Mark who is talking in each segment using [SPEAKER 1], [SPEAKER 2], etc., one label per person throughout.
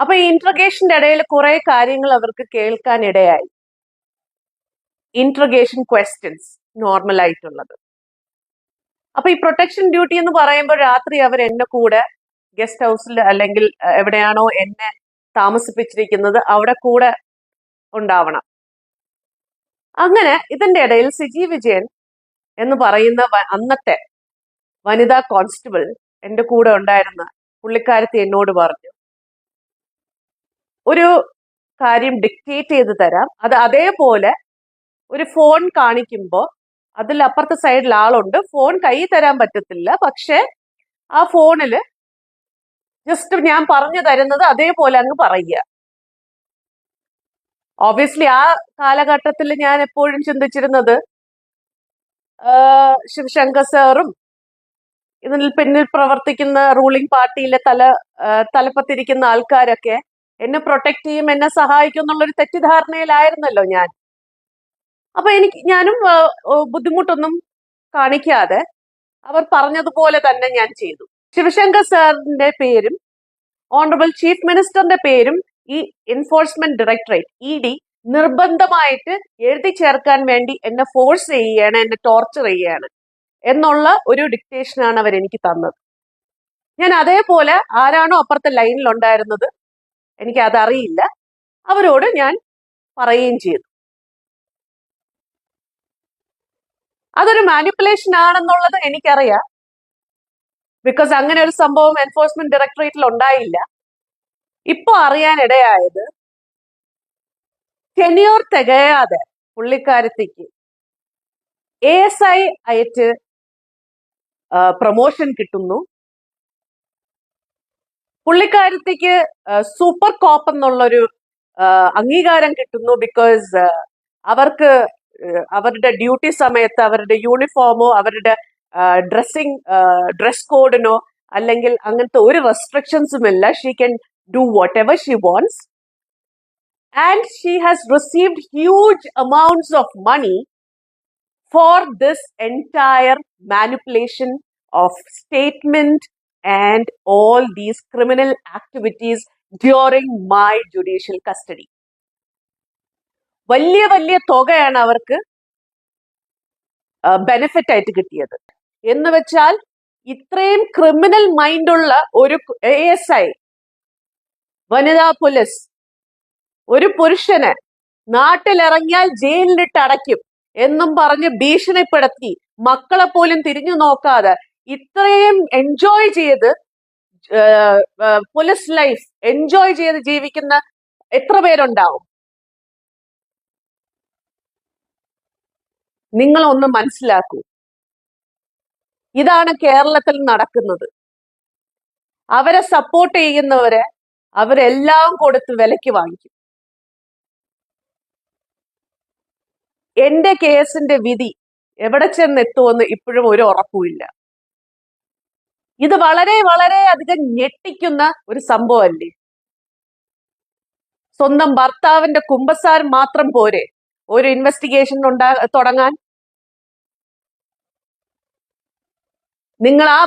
[SPEAKER 1] അപ്പൊ ഈ ഇന്റർഗേഷന്റെ ഇടയിൽ കുറെ കാര്യങ്ങൾ അവർക്ക് കേൾക്കാൻ ഇടയായി ഇന്റർഗേഷൻ ക്വസ്റ്റ്യൻസ് നോർമൽ ആയിട്ടുള്ളത് അപ്പൊ ഈ പ്രൊട്ടക്ഷൻ ഡ്യൂട്ടി എന്ന് പറയുമ്പോൾ രാത്രി അവർ എന്നെ കൂടെ ഗസ്റ്റ് ഹൗസിൽ അല്ലെങ്കിൽ എവിടെയാണോ എന്നെ താമസിപ്പിച്ചിരിക്കുന്നത് അവിടെ കൂടെ ഉണ്ടാവണം. അങ്ങനെ ഇതിന്റെ ഇടയിൽ സിജി വിജയൻ എന്ന് പറയുന്ന അന്നത്തെ വനിതാ കോൺസ്റ്റബിൾ എന്റെ കൂടെ ഉണ്ടായിരുന്ന പുള്ളിക്കാരത്തി എന്നോട് പറഞ്ഞു ഒരു കാര്യം ഡിക്റ്റേറ്റ് ചെയ്ത് തരാം. അത് അതേപോലെ ഒരു ഫോൺ കാണിക്കുമ്പോൾ അതിൽ അപ്പുറത്തെ സൈഡിൽ ആളുണ്ട്. ഫോൺ കൈ തരാൻ പറ്റത്തില്ല. പക്ഷെ ആ ഫോണിൽ ജസ്റ്റ് ഞാൻ പറഞ്ഞു തരുന്നത് അതേപോലെ അങ്ങ് പറയുക. ഓബിയസ്ലി ആ കാലഘട്ടത്തിൽ ഞാൻ എപ്പോഴും ചിന്തിച്ചിരുന്നത് ശിവശങ്കർ സാറും ഇതിൽ പിന്നിൽ പ്രവർത്തിക്കുന്ന റൂളിംഗ് പാർട്ടിയിലെ തല തലപ്പത്തിരിക്കുന്ന ആൾക്കാരൊക്കെ എന്നെ പ്രൊട്ടക്ട് ചെയ്യും എന്നെ സഹായിക്കും എന്നുള്ളൊരു തെറ്റിദ്ധാരണയിലായിരുന്നല്ലോ ഞാൻ. അപ്പൊ എനിക്ക് ഞാനും ബുദ്ധിമുട്ടൊന്നും കാണിക്കാതെ അവർ പറഞ്ഞതുപോലെ തന്നെ ഞാൻ ചെയ്തു. ശിവശങ്കർ സാറിന്റെ പേരും ഓണറബിൾ ചീഫ് മിനിസ്റ്ററിന്റെ പേരും ഈ എൻഫോഴ്സ്മെന്റ് ഡയറക്ടറേറ്റ് ഇ ഡി നിർബന്ധമായിട്ട് എഴുതി ചേർക്കാൻ വേണ്ടി എന്നെ ഫോഴ്സ് ചെയ്യുകയാണ് എന്നെ ടോർച്ചർ ചെയ്യുകയാണ് എന്നുള്ള ഒരു ഡിക്റ്റേഷനാണ് അവർ എനിക്ക് തന്നത്. ഞാൻ അതേപോലെ ആരാണോ അപ്പുറത്തെ ലൈനിൽ ഉണ്ടായിരുന്നത് എനിക്ക് അതറിയില്ല അവരോട് ഞാൻ പറയുകയും ചെയ്തു. അതൊരു മാനിപ്പുലേഷൻ ആണെന്നുള്ളത് എനിക്കറിയാം. ബിക്കോസ് അങ്ങനെ ഒരു സംഭവം എൻഫോഴ്സ്മെന്റ് ഡയറക്ടറേറ്റിൽ ഉണ്ടായില്ല. ഇപ്പോൾ അറിയാനിടയായത് ടെന്യൂർ തികയാതെ പുള്ളിക്കാരത്തിക്ക് എ എസ് ഐ ആയിട്ട് പ്രൊമോഷൻ കിട്ടുന്നു. പുള്ളിക്കാരത്തിക്ക് സൂപ്പർ കോപ്പ് എന്നുള്ളൊരു ആ, അംഗീകാരം കിട്ടുന്നു ബിക്കോസ് അവർക്ക് ആ, അവരുടെ ഡ്യൂട്ടി സമയത്ത് അവരുടെ യൂണിഫോമോ അവരുടെ ഡ്രസ്സിംഗ് ഡ്രസ് കോഡിനോ അല്ലെങ്കിൽ അങ്ങനത്തെ ഒരു റെസ്ട്രിക്ഷൻസും ഇല്ല she can do whatever she wants and she has received huge amounts of money for this entire manipulation of statement and all these criminal activities during my judicial custody. വലിയ വലിയ തുകയാണ് അവർക്ക് benefit ആയിട്ട് കിട്ടിയത് എന്ന് വെച്ചാൽ ഇത്രയും ക്രിമിനൽ മൈൻഡുള്ള ഒരു എ എസ് ഐ വനിതാ പോലീസ് ഒരു പുരുഷന് നാട്ടിലിറങ്ങിയാൽ ജയിലിലിട്ട് അടയ്ക്കും എന്നും പറഞ്ഞ് ഭീഷണിപ്പെടുത്തി മക്കളെ പോലും തിരിഞ്ഞു നോക്കാതെ ഇത്രയും എൻജോയ് ചെയ്ത് പോലീസ് ലൈഫ് എൻജോയ് ചെയ്ത് ജീവിക്കുന്ന എത്ര പേരുണ്ടാവും? നിങ്ങൾ ഒന്ന് മനസ്സിലാക്കൂ. ഇതാണ് കേരളത്തിൽ നടക്കുന്നത്. അവരെ സപ്പോർട്ട് ചെയ്യുന്നവരെ അവരെല്ലാം കൊടുത്ത് വിലക്ക് വാങ്ങിക്കും. എന്റെ കേസിന്റെ വിധി എവിടെ ചെന്നെത്തുമെന്ന് ഇപ്പോഴും ഒരു ഉറപ്പുമില്ല ഇത് വളരെ വളരെ അധികം ഞെട്ടിക്കുന്ന ഒരു സംഭവമല്ലേ? സ്വന്തം ഭർത്താവിന്റെ കുമ്പസാരം മാത്രം പോരെ ഒരു ഇൻവെസ്റ്റിഗേഷൻ ഉണ്ടാ തുടങ്ങാൻ? നിങ്ങൾ ആ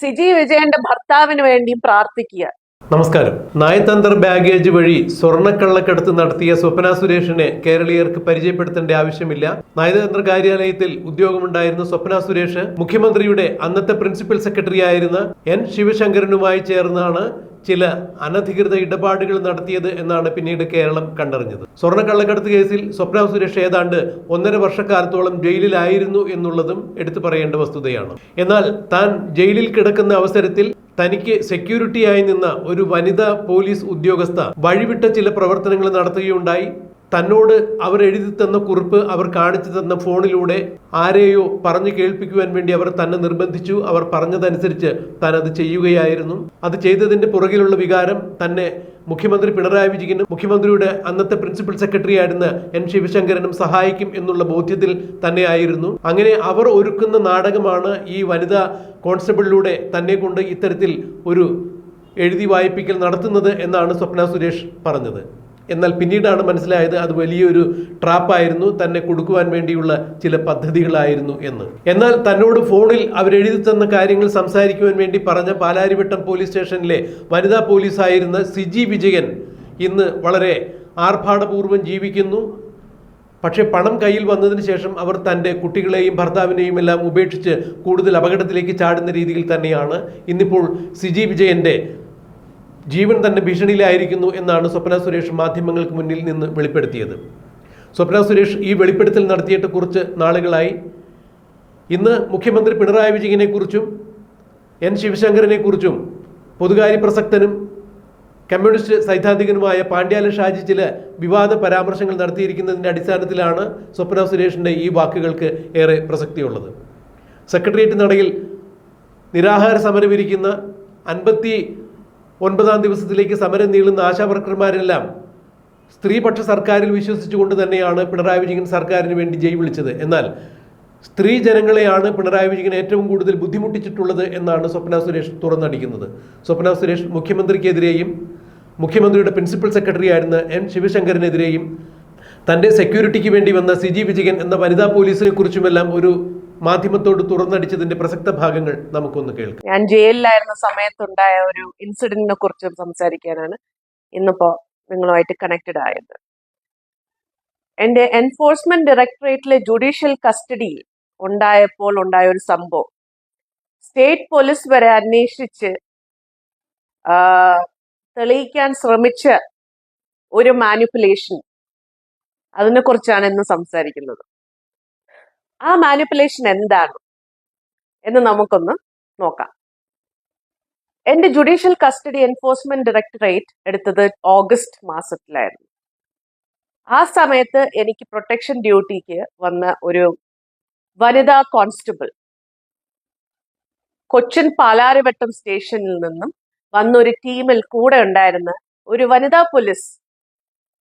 [SPEAKER 1] സിജി വിജയന്റെ ഭർത്താവിന് വേണ്ടിയും പ്രാർത്ഥിക്കുക.
[SPEAKER 2] നമസ്കാരം. നയതന്ത്ര ബാഗേജ് വഴി സ്വർണക്കള്ളക്കടത്ത് നടത്തിയ സ്വപ്ന സുരേഷിനെ കേരളീയർക്ക് പരിചയപ്പെടുത്തേണ്ട ആവശ്യമില്ല. നയതന്ത്ര കാര്യാലയത്തിൽ ഉദ്യോഗമുണ്ടായിരുന്ന സ്വപ്ന സുരേഷ് മുഖ്യമന്ത്രിയുടെ അന്നത്തെ പ്രിൻസിപ്പൽ സെക്രട്ടറി ആയിരുന്ന എൻ ശിവശങ്കരനുമായി ചേർന്നാണ് ചില അനധികൃത ഇടപാടുകൾ നടത്തിയത് എന്നാണ് പിന്നീട് കേരളം കണ്ടറിഞ്ഞത്. സ്വർണക്കള്ളക്കടത്ത് കേസിൽ സ്വപ്ന സുരേഷ് ഏതാണ്ട് ഒന്നര വർഷക്കാലത്തോളം ജയിലിലായിരുന്നു എന്നുള്ളതും എടുത്തു പറയേണ്ട വസ്തുതയാണ്. എന്നാൽ താൻ ജയിലിൽ കിടക്കുന്ന അവസരത്തിൽ തനിക്ക് സെക്യൂരിറ്റിയായി നിന്ന ഒരു വനിതാ പോലീസ് ഉദ്യോഗസ്ഥ വഴിവിട്ട ചില പ്രവർത്തനങ്ങൾ നടത്തുകയുണ്ടായി. തന്നോട് അവർ എഴുതി തന്ന കുറിപ്പ് അവർ കാണിച്ചു തന്ന ഫോണിലൂടെ ആരെയോ പറഞ്ഞു കേൾപ്പിക്കുവാൻ വേണ്ടി അവർ തന്നെ നിർബന്ധിച്ചു. അവർ പറഞ്ഞതനുസരിച്ച് താൻ അത് ചെയ്യുകയായിരുന്നു. അത് ചെയ്തതിന്റെ പുറകിലുള്ള വികാരം തന്നെ മുഖ്യമന്ത്രി പിണറായി വിജയനും മുഖ്യമന്ത്രിയുടെ അന്നത്തെ പ്രിൻസിപ്പൽ സെക്രട്ടറി ആയിരുന്ന എൻ ശിവശങ്കരനും സഹായിക്കും എന്നുള്ള ബോധ്യത്തിൽ തന്നെയായിരുന്നു. അങ്ങനെ അവർ ഒരുക്കുന്ന നാടകമാണ് ഈ വനിതാ കോൺസ്റ്റബിളിലൂടെ തന്നെ കൊണ്ട് ഇത്തരത്തിൽ ഒരു എഴുതി വായിപ്പിക്കൽ നടത്തുന്നത് എന്നാണ് സ്വപ്ന സുരേഷ് പറഞ്ഞത്. എന്നാൽ പിന്നീടാണ് മനസ്സിലായത് അത് വലിയൊരു ട്രാപ്പായിരുന്നു തന്നെ കൊടുക്കുവാൻ വേണ്ടിയുള്ള ചില പദ്ധതികളായിരുന്നു എന്ന്. എന്നാൽ തന്നോട് ഫോണിൽ അവരെഴുതി തന്ന കാര്യങ്ങൾ സംസാരിക്കുവാൻ വേണ്ടി പറഞ്ഞ പാലാരിവട്ടം പോലീസ് സ്റ്റേഷനിലെ വനിതാ പോലീസായിരുന്ന സിജി വിജയൻ ഇന്ന് വളരെ ആർഭാടപൂർവം ജീവിക്കുന്നു. പക്ഷേ പണം കയ്യിൽ വന്നതിന് ശേഷം അവർ തന്റെ കുട്ടികളെയും ഭർത്താവിനെയും എല്ലാം ഉപേക്ഷിച്ച് കൂടുതൽ അപകടത്തിലേക്ക് ചാടുന്ന രീതിയിൽ തന്നെയാണ്. ഇന്നിപ്പോൾ സിജി വിജയന്റെ ജീവൻ തന്നെ ഭീഷണിയിലായിരിക്കുന്നു എന്നാണ് സ്വപ്ന സുരേഷ് മാധ്യമങ്ങൾക്ക് മുന്നിൽ നിന്ന് വെളിപ്പെടുത്തിയത്. സ്വപ്ന സുരേഷ് ഈ വെളിപ്പെടുത്തൽ നടത്തിയിട്ട് കുറച്ച് നാളുകളായി. ഇന്ന് മുഖ്യമന്ത്രി പിണറായി വിജയനെക്കുറിച്ചും എൻ ശിവശങ്കരനെക്കുറിച്ചും പൊതുകാര്യ പ്രസക്തനും കമ്മ്യൂണിസ്റ്റ് സൈദ്ധാന്തികനുമായ പാണ്ഡ്യാല ഷാജി ചില വിവാദ പരാമർശങ്ങൾ നടത്തിയിരിക്കുന്നതിന്റെ അടിസ്ഥാനത്തിലാണ് സ്വപ്ന സുരേഷിന്റെ ഈ വാക്കുകൾക്ക് ഏറെ പ്രസക്തിയുള്ളത്. സെക്രട്ടേറിയറ്റ് നടയിൽ നിരാഹാര സമരമിരിക്കുന്ന അൻപത്തി ഒൻപതാം ദിവസത്തിലേക്ക് സമരം നീളുന്ന ആശാവർക്കർമാരെല്ലാം സ്ത്രീപക്ഷ സർക്കാരിൽ വിശ്വസിച്ചുകൊണ്ട് തന്നെയാണ് പിണറായി വിജയൻ സർക്കാരിന് വേണ്ടി ജയ് വിളിച്ചത്. എന്നാൽ സ്ത്രീ ജനങ്ങളെയാണ് പിണറായി വിജയൻ ഏറ്റവും കൂടുതൽ ബുദ്ധിമുട്ടിച്ചിട്ടുള്ളത് എന്നാണ് സ്വപ്ന സുരേഷ് തുറന്നടിക്കുന്നത്. സ്വപ്ന സുരേഷ് മുഖ്യമന്ത്രിക്കെതിരെയും മുഖ്യമന്ത്രിയുടെ പ്രിൻസിപ്പൽ സെക്രട്ടറി ആയിരുന്ന എൻ ശിവശങ്കറിനെതിരെയും തന്റെ സെക്യൂരിറ്റിക്ക് വേണ്ടി വന്ന സി ജി വിജയൻ എന്ന വനിതാ പോലീസിനെ കുറിച്ചുമെല്ലാം ഒരു മാധ്യമത്തോട് തുറന്നടിച്ചതിന്റെ പ്രസക്ത ഭാഗങ്ങൾ നമുക്കൊന്ന് കേൾക്കാം.
[SPEAKER 1] ഞാൻ ജയിലിലായിരുന്ന സമയത്തുണ്ടായ ഒരു ഇൻസിഡന്റിനെ കുറിച്ച് സംസാരിക്കാനാണ് ഇന്നിപ്പോ നിങ്ങളുമായിട്ട് കണക്റ്റഡ് ആയത്. എന്റെ എൻഫോഴ്സ്മെന്റ് ഡയറക്ടറേറ്റിലെ ജുഡീഷ്യൽ കസ്റ്റഡിയിൽ ഉണ്ടായപ്പോൾ ഉണ്ടായ ഒരു സംഭവം. സ്റ്റേറ്റ് പോലീസ് വരെ അന്വേഷിച്ച് തെളിയിക്കാൻ ശ്രമിച്ച ഒരു മാനിപ്പുലേഷൻ അതിനെ കുറിച്ചാണ് ഇന്ന് സംസാരിക്കുന്നത്. ആ മാനിപ്പുലേഷൻ എന്താണ് എന്ന് നമുക്കൊന്ന് നോക്കാം. എന്റെ ജുഡീഷ്യൽ കസ്റ്റഡി എൻഫോഴ്സ്മെന്റ് ഡയറക്ടറേറ്റ് എടുത്തത് ഓഗസ്റ്റ് മാസത്തിലായിരുന്നു. ആ സമയത്ത് എനിക്ക് പ്രൊട്ടക്ഷൻ ഡ്യൂട്ടിക്ക് വന്ന ഒരു വനിതാ കോൺസ്റ്റബിൾ കൊച്ചിൻ പാലാരിവട്ടം സ്റ്റേഷനിൽ നിന്നും വന്ന ഒരു ടീമിൽ കൂടെ ഉണ്ടായിരുന്ന ഒരു വനിതാ പോലീസ്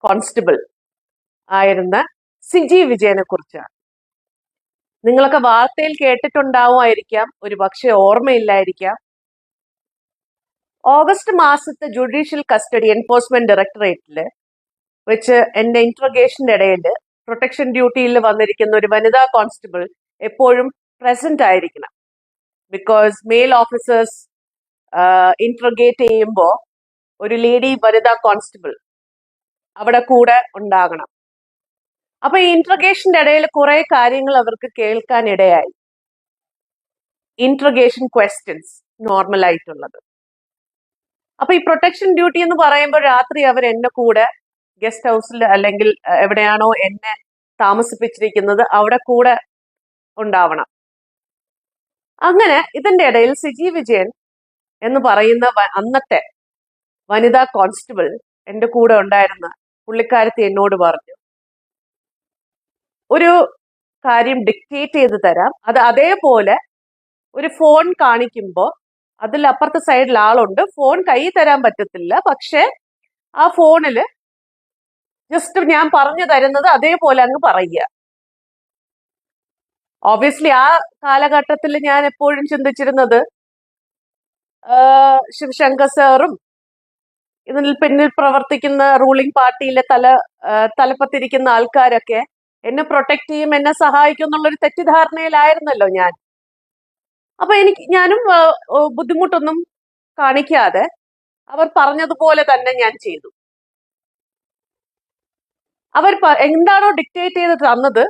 [SPEAKER 1] കോൺസ്റ്റബിൾ ആയിരുന്ന സിജി വിജയനെ കുറിച്ചാണ്. നിങ്ങളൊക്കെ വാർത്തയിൽ കേട്ടിട്ടുണ്ടാവുമായിരിക്കാം. ഒരു പക്ഷേ ഓർമ്മയില്ലായിരിക്കാം. ഓഗസ്റ്റ് മാസത്തെ ജുഡീഷ്യൽ കസ്റ്റഡി എൻഫോഴ്സ്മെന്റ് ഡയറക്ടറേറ്റിൽ വെച്ച് എന്റെ ഇന്റർഗേഷന്റെ ഇടയിൽ പ്രൊട്ടക്ഷൻ ഡ്യൂട്ടിയിൽ വന്നിരിക്കുന്ന ഒരു വനിതാ കോൺസ്റ്റബിൾ എപ്പോഴും പ്രസന്റ് ആയിരിക്കണം. ബിക്കോസ് മെയിൽ ഓഫീസേഴ്സ് ഇന്റർഗേറ്റ് ചെയ്യുമ്പോൾ ഒരു ലേഡി വനിതാ കോൺസ്റ്റബിൾ അവിടെ കൂടെ ഉണ്ടാകണം. അപ്പൊ ഈ ഇന്റർഗേഷന്റെ ഇടയിൽ കുറെ കാര്യങ്ങൾ അവർക്ക് കേൾക്കാൻ ഇടയായി. ഇന്റർഗേഷൻ ക്വസ്റ്റ്യൻസ് നോർമൽ ആയിട്ടുള്ളത്. അപ്പൊ ഈ പ്രൊട്ടക്ഷൻ ഡ്യൂട്ടി എന്ന് പറയുമ്പോൾ രാത്രി അവർ എന്നെ കൂടെ ഗസ്റ്റ് ഹൗസിൽ അല്ലെങ്കിൽ എവിടെയാണോ എന്നെ താമസിപ്പിച്ചിരിക്കുന്നത് അവിടെ കൂടെ ഉണ്ടാവണം. അങ്ങനെ ഇതിന്റെ ഇടയിൽ സിജി വിജയൻ എന്ന് പറയുന്ന അന്നത്തെ വനിതാ കോൺസ്റ്റബിൾ എന്റെ കൂടെ ഉണ്ടായിരുന്ന പുള്ളിക്കാരത്തി എന്നോട് പറഞ്ഞു ഒരു കാര്യം ഡിക്റ്റേറ്റ് ചെയ്ത് തരാം. അത് അതേപോലെ ഒരു ഫോൺ കാണിക്കുമ്പോൾ അതിൽ അപ്പുറത്തെ സൈഡിൽ ആളുണ്ട്. ഫോൺ കൈ തരാൻ പറ്റത്തില്ല. പക്ഷെ ആ ഫോണിൽ ജസ്റ്റ് ഞാൻ പറഞ്ഞു തരുന്നത് അതേപോലെ അങ്ങ് പറയുക. ഓബിയസ്ലി ആ കാലഘട്ടത്തിൽ ഞാൻ എപ്പോഴും ചിന്തിച്ചിരുന്നത് ശിവശങ്കർ സാറും ഇതിൽ പിന്നിൽ പ്രവർത്തിക്കുന്ന റൂളിംഗ് പാർട്ടിയിലെ തല തലപ്പത്തിരിക്കുന്ന ആൾക്കാരൊക്കെ എന്നെ പ്രൊട്ടക്ട് ചെയ്യും എന്നെ സഹായിക്കും എന്നുള്ളൊരു തെറ്റിദ്ധാരണയിലായിരുന്നല്ലോ ഞാൻ. അപ്പൊ എനിക്ക് ഞാനും ബുദ്ധിമുട്ടൊന്നും കാണിക്കാതെ അവർ പറഞ്ഞതുപോലെ തന്നെ ഞാൻ ചെയ്തു. അവർ എന്താണോ ഡിക്റ്റേറ്റ് ചെയ്ത് തന്നത്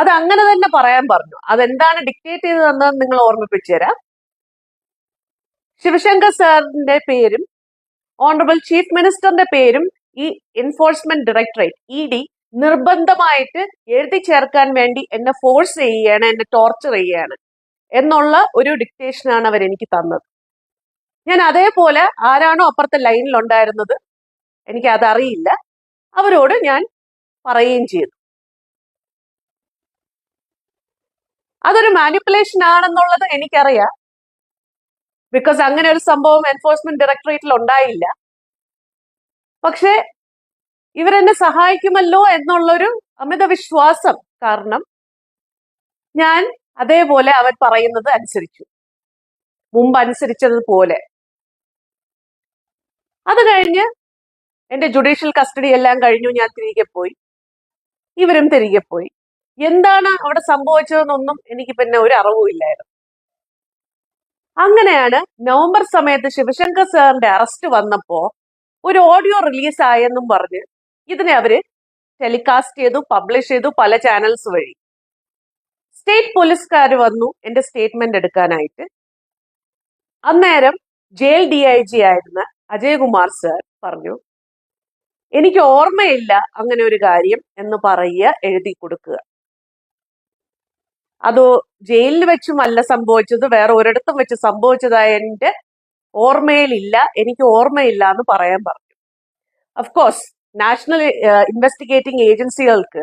[SPEAKER 1] അത് അങ്ങനെ തന്നെ പറയാൻ പറഞ്ഞു. അതെന്താണ് ഡിക്റ്റേറ്റ് ചെയ്ത് തന്നതെന്ന് നിങ്ങൾ ഓർമ്മിപ്പിച്ചു തരാം. ശിവശങ്കർ സാറിന്റെ പേരും ഓണറബിൾ ചീഫ് മിനിസ്റ്ററിന്റെ പേരും ഈ എൻഫോഴ്സ്മെന്റ് ഡയറക്ടറേറ്റ് ഇ ഡി നിർബന്ധമായിട്ട് എഴുതി ചേർക്കാൻ വേണ്ടി എന്നെ ഫോഴ്സ് ചെയ്യുകയാണ് എന്നെ ടോർച്ചർ ചെയ്യുകയാണ് എന്നുള്ള ഒരു ഡിക്റ്റേഷനാണ് അവർ എനിക്ക് തന്നത്. ഞാൻ അതേപോലെ ആരാണോ അപ്പുറത്തെ ലൈനിൽ ഉണ്ടായിരുന്നത് എനിക്ക് അതറിയില്ല അവരോട് ഞാൻ പറയുകയും ചെയ്തു. അതൊരു മാനിപ്പുലേഷൻ ആണെന്നുള്ളത് എനിക്കറിയാം. ബിക്കോസ് അങ്ങനെ ഒരു സംഭവം എൻഫോഴ്സ്മെന്റ് ഡയറക്ടറേറ്റിൽ ഉണ്ടായില്ല. പക്ഷെ ഇവരെന്നെ സഹായിക്കുമല്ലോ എന്നുള്ളൊരു അമിത വിശ്വാസം കാരണം ഞാൻ അതേപോലെ അവൻ പറയുന്നത് അനുസരിച്ചു. മുമ്പ് അനുസരിച്ചതുപോലെ അത് കഴിഞ്ഞ് എന്റെ ജുഡീഷ്യൽ കസ്റ്റഡി എല്ലാം കഴിഞ്ഞു ഞാൻ തിരികെ പോയി. ഇവരും തിരികെ പോയി. എന്താണ് അവിടെ സംഭവിച്ചതെന്നൊന്നും എനിക്ക് പിന്നെ ഒരു അറിവുമില്ലായിരുന്നു അങ്ങനെയാണ് നവംബർ സമയത്ത് ശിവശങ്കർ സാറിന്റെ അറസ്റ്റ് വന്നപ്പോ ഒരു ഓഡിയോ റിലീസ് ആയെന്നും പറഞ്ഞ് ഇതിനെ അവർ ടെലികാസ്റ്റ് ചെയ്തു പബ്ലിഷ് ചെയ്തു പല ചാനൽസ് വഴി. സ്റ്റേറ്റ് പോലീസുകാർ വന്നു എന്റെ സ്റ്റേറ്റ്മെന്റ് എടുക്കാനായിട്ട്. അന്നേരം ജയിൽ ഡി ഐ ജി ആയിരുന്ന അജയകുമാർ സർ പറഞ്ഞു എനിക്ക് ഓർമ്മയില്ല അങ്ങനെ ഒരു കാര്യം എന്ന് പറയുക എഴുതി കൊടുക്കുക. അത് ജയിലിൽ വെച്ചും അല്ല സംഭവിച്ചത് വേറെ ഒരിടത്തും വെച്ച് സംഭവിച്ചതായ എന്റെ ഓർമ്മയിലില്ല എനിക്ക് ഓർമ്മയില്ല എന്ന് പറയാൻ പറഞ്ഞു. കോഴ്സ് നാഷണൽ ഇൻവെസ്റ്റിഗേറ്റിംഗ് ഏജൻസികൾക്ക്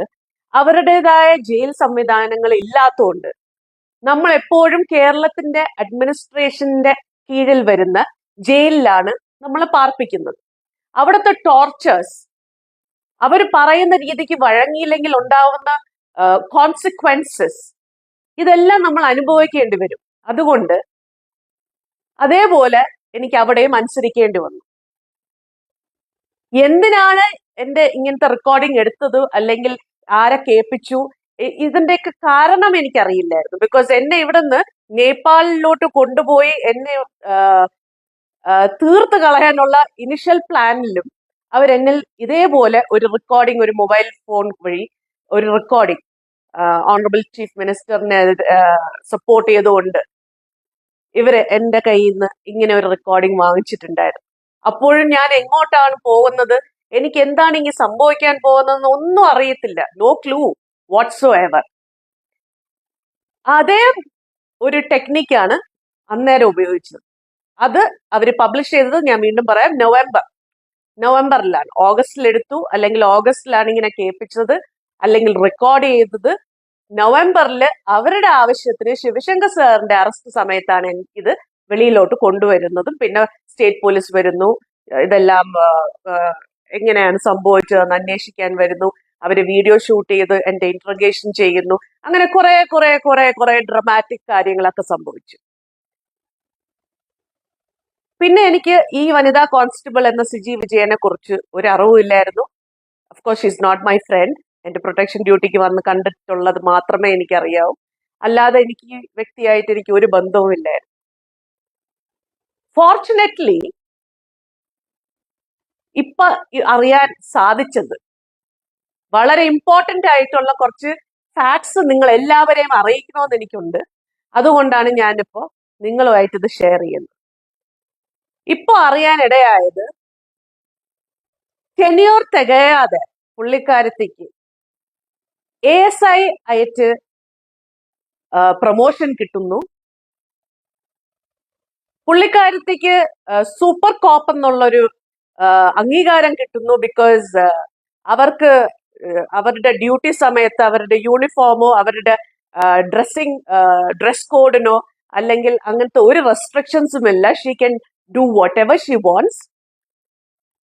[SPEAKER 1] അവരുടേതായ ജയിൽ സംവിധാനങ്ങൾ ഇല്ലാത്തതുകൊണ്ട് നമ്മൾ എപ്പോഴും കേരളത്തിന്റെ അഡ്മിനിസ്ട്രേഷന്റെ കീഴിൽ വരുന്ന ജയിലിലാണ് നമ്മൾ പാർപ്പിക്കുന്നത്. അവിടുത്തെ ടോർച്ചേഴ്സ് അവർ പറയുന്ന രീതിക്ക് വഴങ്ങിയില്ലെങ്കിൽ ഉണ്ടാവുന്ന കോൺസിക്വൻസസ് ഇതെല്ലാം നമ്മൾ അനുഭവിക്കേണ്ടി വരും. അതുകൊണ്ട് അതേപോലെ എനിക്ക് അവിടെയും അനുസരിക്കേണ്ടി വന്നു. എന്തിനാണ് എന്റെ ഇങ്ങനത്തെ റെക്കോർഡിംഗ് എടുത്തത് അല്ലെങ്കിൽ ആരെ കേൾപ്പിച്ചു? ഇതിന്റെ ഇതിന്റെയൊക്കെ കാരണം എനിക്കറിയില്ലായിരുന്നു. ബിക്കോസ് എന്നെ ഇവിടുന്ന് നേപ്പാളിലോട്ട് കൊണ്ടുപോയി എന്നെ തീർത്ത് കളയാനുള്ള ഇനിഷ്യൽ പ്ലാനിലും അവരെന്നിൽ ഇതേപോലെ ഒരു റെക്കോർഡിംഗ് ഒരു മൊബൈൽ ഫോൺ വഴി ഒരു റെക്കോർഡിംഗ് ഓണറബിൾ ചീഫ് മിനിസ്റ്ററിനെ സപ്പോർട്ട് ചെയ്തുകൊണ്ട് ഇവർ എന്റെ കയ്യിൽ നിന്ന് ഇങ്ങനെ ഒരു റെക്കോർഡിംഗ് വാങ്ങിച്ചിട്ടുണ്ടായിരുന്നു. അപ്പോഴും ഞാൻ എങ്ങോട്ടാണ് പോകുന്നത്? എനിക്ക് എന്താണ് ഇനി സംഭവിക്കാൻ പോകുന്നതെന്ന് ഒന്നും അറിയത്തില്ല. നോ ക്ലൂ വാട്ട്സോ എവർ അതേ ഒരു ടെക്നിക്കാണ് അന്നേരം ഉപയോഗിച്ചത്. അത് അവർ പബ്ലിഷ് ചെയ്തത് ഞാൻ വീണ്ടും പറയാം നവംബർ. നവംബറിലാണ്. ഓഗസ്റ്റിൽ എടുത്തു അല്ലെങ്കിൽ ഓഗസ്റ്റിലാണ് ഇങ്ങനെ കേൾപ്പിച്ചത് അല്ലെങ്കിൽ റെക്കോർഡ് ചെയ്തത്. നവംബറിൽ അവരുടെ ആവശ്യത്തിന് ശിവശങ്കർ സാറിന്റെ അറസ്റ്റ് സമയത്താണ് ഇത് വെളിയിലോട്ട് കൊണ്ടുവരുന്നതും പിന്നെ സ്റ്റേറ്റ് പോലീസ് വരുന്നു ഇതെല്ലാം എങ്ങനെയാണ് സംഭവിച്ചതെന്ന് അന്വേഷിക്കാൻ വരുന്നു. അവർ വീഡിയോ ഷൂട്ട് ചെയ്ത് എന്റെ ഇന്റർഗേഷൻ ചെയ്യുന്നു. അങ്ങനെ കുറെ കുറെ കുറെ കുറെ ഡ്രമാറ്റിക് കാര്യങ്ങളൊക്കെ സംഭവിച്ചു. പിന്നെ എനിക്ക് ഈ വനിതാ കോൺസ്റ്റബിൾ എന്ന സിജി വിജയനെ കുറിച്ച് ഒരു അറിവില്ലായിരുന്നു of course she's not my friend എന്റെ പ്രൊട്ടക്ഷൻ ഡ്യൂട്ടിക്ക് വന്ന് കണ്ടിട്ടുള്ളത് മാത്രമേ എനിക്കറിയാവൂ. അല്ലാതെ എനിക്ക് വ്യക്തിയായിട്ട് എനിക്ക് ഒരു ബന്ധവും ഇല്ലായിരുന്നു ഫോർച്ചുനേറ്റ്ലി ഇപ്പൊ അറിയാൻ സാധിച്ചത്. വളരെ ഇമ്പോർട്ടന്റ് ആയിട്ടുള്ള കുറച്ച് ഫാക്ട്സ് നിങ്ങൾ എല്ലാവരെയും അറിയിക്കണമെന്ന് എനിക്കുണ്ട്. അതുകൊണ്ടാണ് ഞാനിപ്പോ നിങ്ങളുമായിട്ട് ഇത് ഷെയർ ചെയ്യുന്നത്. ഇപ്പോ അറിയാനിടയായത് ടെന്യൂർ തികയാതെ പുള്ളിക്കാരത്തേക്ക് എ എസ് ഐ ആയിട്ട് പ്രൊമോഷൻ കിട്ടുന്നു. പുള്ളിക്കാരത്തേക്ക് സൂപ്പർ കോപ്പ് എന്നുള്ളൊരു അംഗീകാരം കിട്ടുന്നു ബിക്കോസ് അവർക്ക് ആ, അവരുടെ ഡ്യൂട്ടി സമയത്ത് അവരുടെ യൂണിഫോമോ അവരുടെ ഡ്രസ്സിംഗ് ഡ്രസ് കോഡിനോ അല്ലെങ്കിൽ അങ്ങനത്തെ ഒരു റെസ്ട്രിക്ഷൻസും ഇല്ല. She can do whatever she wants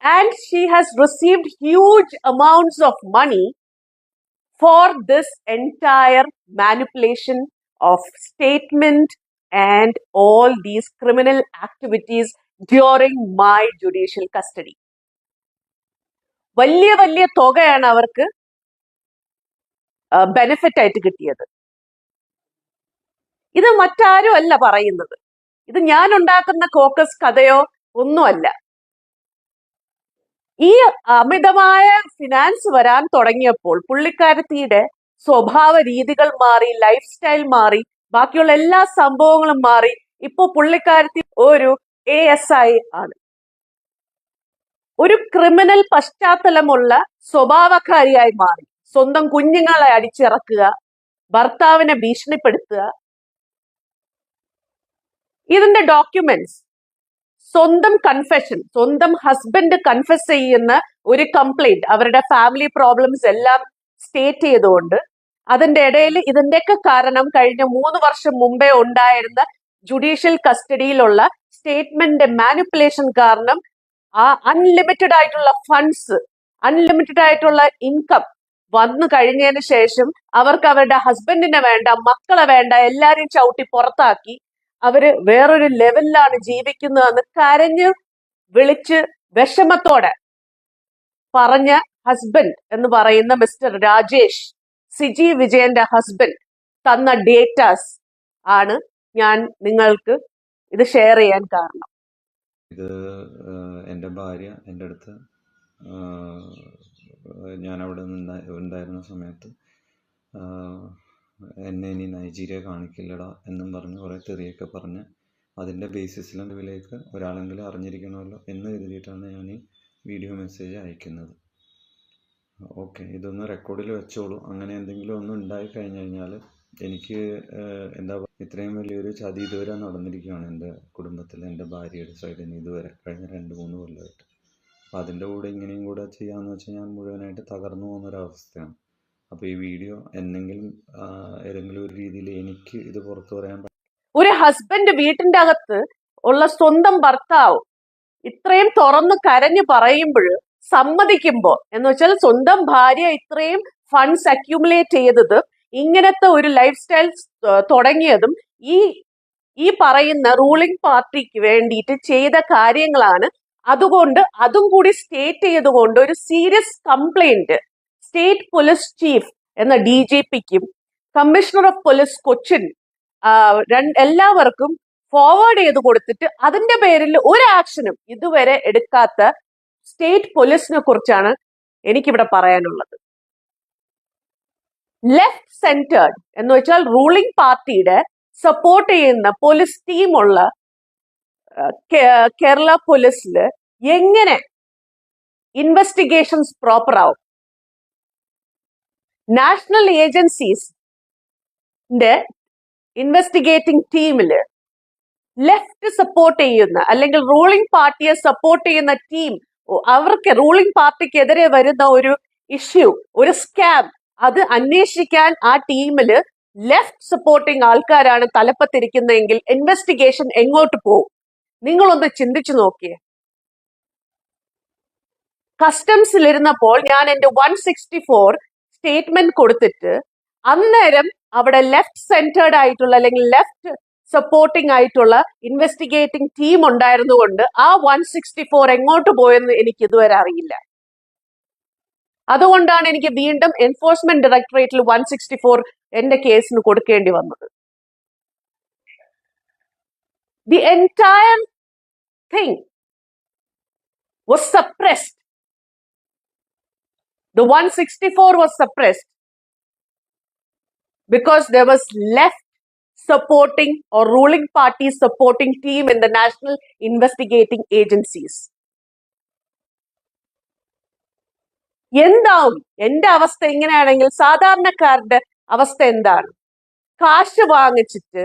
[SPEAKER 1] and she has received huge amounts of money for this entire manipulation of statement and all these criminal activities during my judicial custody വലിയ വലിയ തുകയാണ് അവർക്ക് benefit ആയിട്ട് കിട്ടിയത്. ഇത് മറ്റാരും അല്ല പറയുന്നത്. ഇത് ഞാൻ ഉണ്ടാക്കുന്ന കോക്കസ് കഥയോ ഒന്നുമല്ല. ഈ അമിതമായ ഫിനാൻസ് വരാൻ തുടങ്ങിയപ്പോൾ പുള്ളിക്കാരത്തിയുടെ സ്വഭാവ രീതികൾ മാറി ലൈഫ് സ്റ്റൈൽ മാറി ബാക്കിയുള്ള എല്ലാ സംഭവങ്ങളും മാറി ഇപ്പോൾ പുള്ളിക്കാരത്തി ഒരു എ എസ് ഐ ആണ്. ഒരു ക്രിമിനൽ പശ്ചാത്തലമുള്ള സ്വഭാവക്കാരിയായി മാറി. സ്വന്തം കുഞ്ഞുങ്ങളെ അടിച്ചിറക്കുക ഭർത്താവിനെ ഭീഷണിപ്പെടുത്തുക. ഇതിന്റെ ഡോക്യുമെന്റ്സ് സ്വന്തം കൺഫെഷൻ സ്വന്തം ഹസ്ബൻഡ് കൺഫെസ് ചെയ്യുന്ന ഒരു കംപ്ലൈന്റ് അവരുടെ ഫാമിലി പ്രോബ്ലംസ് എല്ലാം സ്റ്റേറ്റ് ചെയ്തുകൊണ്ട് അതിന്റെ ഇടയിൽ ഇതിന്റെയൊക്കെ കാരണം കഴിഞ്ഞ മൂന്ന് വർഷം മുമ്പേ ഉണ്ടായിരുന്ന ജുഡീഷ്യൽ കസ്റ്റഡിയിലുള്ള സ്റ്റേറ്റ്മെന്റ് മാനിപ്പുലേഷൻ കാരണം ആ അൺലിമിറ്റഡ് ആയിട്ടുള്ള ഫണ്ട്സ് അൺലിമിറ്റഡ് ആയിട്ടുള്ള ഇൻകം വന്നു കഴിഞ്ഞതിന് ശേഷം അവർക്ക് അവരുടെ ഹസ്ബൻഡിനെ വേണ്ട മക്കളെ വേണ്ട എല്ലാരെയും ചവിട്ടി പുറത്താക്കി അവർ വേറൊരു ലെവലിലാണ് ജീവിക്കുന്നതെന്ന് കരഞ്ഞ് വിളിച്ച് വിഷമത്തോടെ പറഞ്ഞ ഹസ്ബൻഡ് എന്ന് പറയുന്ന മിസ്റ്റർ രാജേഷ് സിജി വിജയന്റെ ഹസ്ബൻഡ് തന്ന ഡേറ്റാസ് ആണ് ഞാൻ നിങ്ങൾക്ക് ഇത് ഷെയർ ചെയ്യാൻ കാരണം.
[SPEAKER 3] ഇത് എന്റെ ഭാര്യ എന്റെ അടുത്ത് ഞാൻ അവിടെ നിന്ന് ഉണ്ടായിരുന്ന സമയത്ത് എന്നെ ഇനി നൈജീരിയ കാണിക്കില്ലടാ എന്നും പറഞ്ഞ് കുറേ തെറിയൊക്കെ പറഞ്ഞ് അതിന്റെ ബേസിസിലും ഇതിലേക്ക് ഒരാളെങ്കിലും അറിഞ്ഞിരിക്കണമല്ലോ എന്ന് കരുതിയിട്ടാണ് ഞാൻ ഈ വീഡിയോ മെസ്സേജ് അയക്കുന്നത്. ഓക്കെ ഇതൊന്ന് റെക്കോർഡിൽ വെച്ചോളൂ. അങ്ങനെ എന്തെങ്കിലും ഒന്നും ഉണ്ടായി കഴിഞ്ഞു കഴിഞ്ഞാൽ എനിക്ക് എന്താ ഇത്രയും വലിയൊരു ചതി ഇതുവരെ നടന്നിരിക്കുകയാണ് എന്റെ കുടുംബത്തിൽ എന്റെ ഭാര്യയുടെ സൈഡിൽ നിന്ന് ഇതുവരെ കഴിഞ്ഞ രണ്ട് മൂന്ന് കൊല്ലമായിട്ട് അപ്പം അതിന്റെ കൂടെ ഇങ്ങനെയും കൂടെ ചെയ്യാമെന്ന് വെച്ചാൽ ഞാൻ മുഴുവനായിട്ട് തകർന്നു പോകുന്നൊരവസ്ഥയാണ്. അപ്പോൾ ഈ വീഡിയോ എന്തെങ്കിലും ഏതെങ്കിലും ഒരു രീതിയിൽ എനിക്ക് ഇത് പുറത്തു പറയാൻ
[SPEAKER 1] ഒരു ഹസ്ബൻഡ് വീട്ടിന്റെ അകത്ത് ഉള്ള സ്വന്തം ഭർത്താവ് ഇത്രയും തുറന്ന് കരഞ്ഞു പറയുമ്പോൾ സമ്മതിക്കുമ്പോൾ എന്ന് വെച്ചാൽ സ്വന്തം ഭാര്യ ഇത്രയും ഫണ്ട്സ് അക്യൂമുലേറ്റ് ചെയ്തത് ഇങ്ങനത്തെ ഒരു ലൈഫ് സ്റ്റൈൽ തുടങ്ങിയതും ഈ ഈ പറയുന്ന റൂളിംഗ് പാർട്ടിക്ക് വേണ്ടിയിട്ട് ചെയ്ത കാര്യങ്ങളാണ്. അതുകൊണ്ട് അതും കൂടി സ്റ്റേറ്റ് ചെയ്തുകൊണ്ട് ഒരു serious complaint state police chief എന്ന ഡി ജി പിക്കും കമ്മീഷണർ ഓഫ് പോലീസ് കൊച്ചിൻ എല്ലാവർക്കും ഫോർവേഡ് ചെയ്ത് കൊടുത്തിട്ട് അതിന്റെ പേരിൽ ഒരു ആക്ഷനും ഇതുവരെ എടുക്കാത്ത സ്റ്റേറ്റ് പോലീസിനെ കുറിച്ചാണ് എനിക്കിവിടെ പറയാനുള്ളത്. ലെഫ്റ്റ് സെന്റേർഡ് എന്ന് വെച്ചാൽ റൂളിംഗ് പാർട്ടിയുടെ സപ്പോർട്ട് ചെയ്യുന്ന പോലീസ് ടീമുള്ള കേരള പോലീസിൽ എങ്ങനെ ഇൻവെസ്റ്റിഗേഷൻസ് പ്രോപ്പർ ആവും? നാഷണൽ ഏജൻസീസിന്റെ ഇൻവെസ്റ്റിഗേറ്റിംഗ് ടീമിൽ ലെഫ്റ്റ് സപ്പോർട്ട് ചെയ്യുന്ന അല്ലെങ്കിൽ റൂളിംഗ് പാർട്ടിയെ സപ്പോർട്ട് ചെയ്യുന്ന ടീം അവർക്ക് റൂളിംഗ് പാർട്ടിക്കെതിരെ വരുന്ന ഒരു ഇഷ്യൂ ഒരു സ്കാം അത് അന്വേഷിക്കാൻ ആ ടീമിൽ ലെഫ്റ്റ് സപ്പോർട്ടിംഗ് ആൾക്കാരാണ് തലപ്പത്തിരിക്കുന്നതെങ്കിൽ ഇൻവെസ്റ്റിഗേഷൻ എങ്ങോട്ട് പോകും നിങ്ങളൊന്ന് ചിന്തിച്ചു നോക്കിയേ. കസ്റ്റംസിൽ ഇരുന്നപ്പോൾ ഞാൻ എന്റെ വൺ സിക്സ്റ്റി ഫോർ സ്റ്റേറ്റ്മെന്റ് കൊടുത്തിട്ട് അന്നേരം അവിടെ ലെഫ്റ്റ് സെന്റേർഡ് ആയിട്ടുള്ള അല്ലെങ്കിൽ ലെഫ്റ്റ് സപ്പോർട്ടിംഗ് ആയിട്ടുള്ള ഇൻവെസ്റ്റിഗേറ്റിംഗ് ടീം ഉണ്ടായിരുന്നുകൊണ്ട് ആ വൺ സിക്സ്റ്റി ഫോർ എങ്ങോട്ട് പോയെന്ന് എനിക്ക് ഇതുവരെ അറിയില്ല. അതുകൊണ്ടാണ് എനിക്ക് വീണ്ടും എൻഫോഴ്സ്മെന്റ് ഡയറക്ടറേറ്റിൽ വൺ സിക്സ്റ്റി ഫോർ എന്റെ കേസിന് കൊടുക്കേണ്ടി വന്നത്. The entire thing was suppressed the one sixty four was suppressed because the was left supporting or ruling party supporting team in the national investigating agencies. എന്താവും? എന്റെ അവസ്ഥ എങ്ങനെയാണെങ്കിൽ സാധാരണക്കാരുടെ അവസ്ഥ എന്താണ്? കാശ് വാങ്ങിച്ചിട്ട്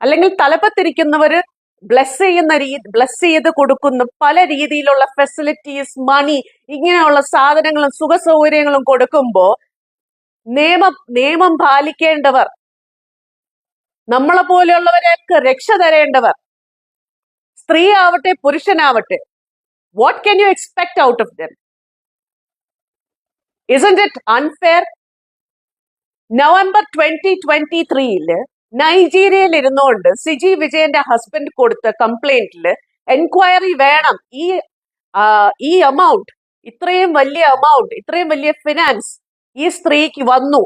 [SPEAKER 1] അല്ലെങ്കിൽ തലപ്പത്തിരിക്കുന്നവര് ബ്ലെസ് ചെയ്യുന്ന രീതി ബ്ലെസ് ചെയ്ത് കൊടുക്കുന്ന പല രീതിയിലുള്ള ഫെസിലിറ്റീസ് മണി ഇങ്ങനെയുള്ള സാധനങ്ങളും സുഖ സൗകര്യങ്ങളും കൊടുക്കുമ്പോ നിയമം നിയമം പാലിക്കേണ്ടവർ നമ്മളെ പോലെയുള്ളവരെയൊക്കെ രക്ഷ തരേണ്ടവർ സ്ത്രീ ആവട്ടെ പുരുഷനാവട്ടെ what can you expect out of them isn't it unfair November twenty twenty ത്രീയിൽ നൈജീരിയയിൽ ഇരുന്നുകൊണ്ട് സിജി വിജയന്റെ ഹസ്ബൻഡ് കൊടുത്ത കംപ്ലൈന്റിൽ എൻക്വയറി വേണം. ഈ ഈ എമൗണ്ട് ഇത്രയും വലിയ എമൗണ്ട് ഇത്രയും വലിയ ഫിനാൻസ് ഈ സ്ത്രീക്ക് വന്നു.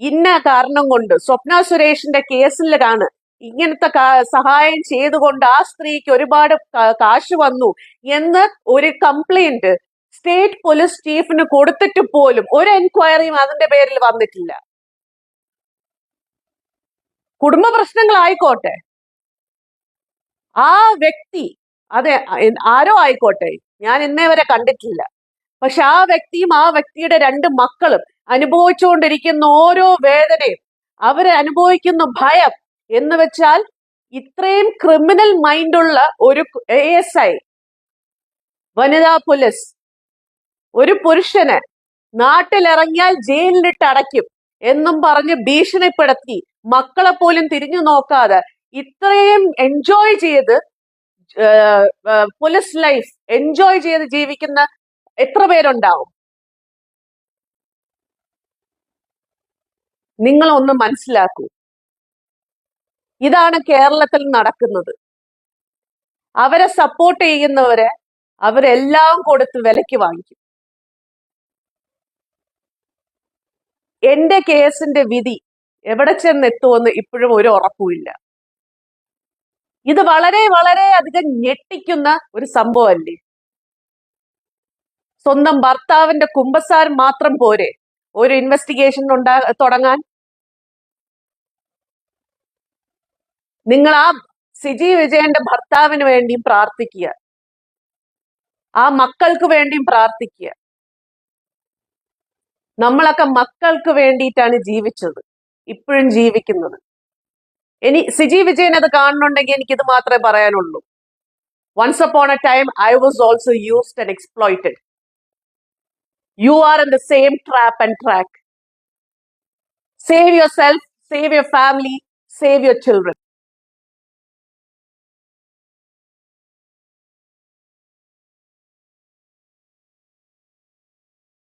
[SPEAKER 1] ഇന്ന കാരണം കൊണ്ട് സ്വപ്ന സുരേഷിന്റെ കേസിലാണ് ഇങ്ങനത്തെ സഹായം ചെയ്തുകൊണ്ട് ആ സ്ത്രീക്ക് ഒരുപാട് കാശ് വന്നു എന്ന് ഒരു കംപ്ലൈന്റ് സ്റ്റേറ്റ് പോലീസ് ചീഫിന് കൊടുത്തിട്ട് പോലും ഒരു എൻക്വയറിയും അതിന്റെ പേരിൽ വന്നിട്ടില്ല. കുടുംബ പ്രശ്നങ്ങളായിക്കോട്ടെ. ആ വ്യക്തി അതെ ആരോ ആയിക്കോട്ടെ ഞാൻ ഇന്നേ വരെ കണ്ടിട്ടില്ല. പക്ഷെ ആ വ്യക്തിയും ആ വ്യക്തിയുടെ രണ്ട് മക്കളും അനുഭവിച്ചുകൊണ്ടിരിക്കുന്ന ഓരോ വേദനയും അവരെ അനുഭവിക്കുന്ന ഭയം എന്ന് വെച്ചാൽ ഇത്രയും ക്രിമിനൽ മൈൻഡുള്ള ഒരു എ എസ് ഐ വനിതാ പോലീസ് ഒരു പുരുഷന് നാട്ടിലിറങ്ങിയാൽ ജയിലിലിട്ട് അടയ്ക്കും എന്നും പറഞ്ഞ് ഭീഷണിപ്പെടുത്തി മക്കളെ പോലും തിരിഞ്ഞു നോക്കാതെ ഇത്രയും എൻജോയ് ചെയ്ത് പോലീസ് ലൈഫ് എൻജോയ് ചെയ്ത് ജീവിക്കുന്ന എത്ര പേരുണ്ടാവും? നിങ്ങൾ ഒന്ന് മനസ്സിലാക്കൂ. ഇതാണ് കേരളത്തിൽ നടക്കുന്നത്. അവരെ സപ്പോർട്ട് ചെയ്യുന്നവരെ അവരെല്ലാം കൊടുത്ത് വിലക്ക് വാങ്ങിക്കും. എന്റെ കേസിന്റെ വിധി എവിടെ ചെന്നെത്തുമെന്ന് ഇപ്പോഴും ഒരു ഉറപ്പുമില്ല ഇത് വളരെ വളരെ അധികം ഞെട്ടിക്കുന്ന ഒരു സംഭവമല്ലേ? സ്വന്തം ഭർത്താവിന്റെ കുമ്പസാരം മാത്രം പോരെ ഒരു ഇൻവെസ്റ്റിഗേഷൻ ഉണ്ടാ തുടങ്ങാൻ? നിങ്ങൾ ആ സിജി വിജയന്റെ ഭർത്താവിന് വേണ്ടിയും പ്രാർത്ഥിക്കുക. ആ മക്കൾക്ക് വേണ്ടിയും പ്രാർത്ഥിക്കുക. നമ്മളൊക്കെ മക്കൾക്ക് വേണ്ടിയിട്ടാണ് ജീവിച്ചത് ഇപ്പോഴും ജീവിക്കുന്നത്. ഇനി സിജി വിജയൻ അത് കാണുന്നുണ്ടെങ്കിൽ ഇത് മാത്രമേ പറയാനുള്ളൂ. Once upon a time I was also used and exploited you are in the same trap and track save yourself save your family save your children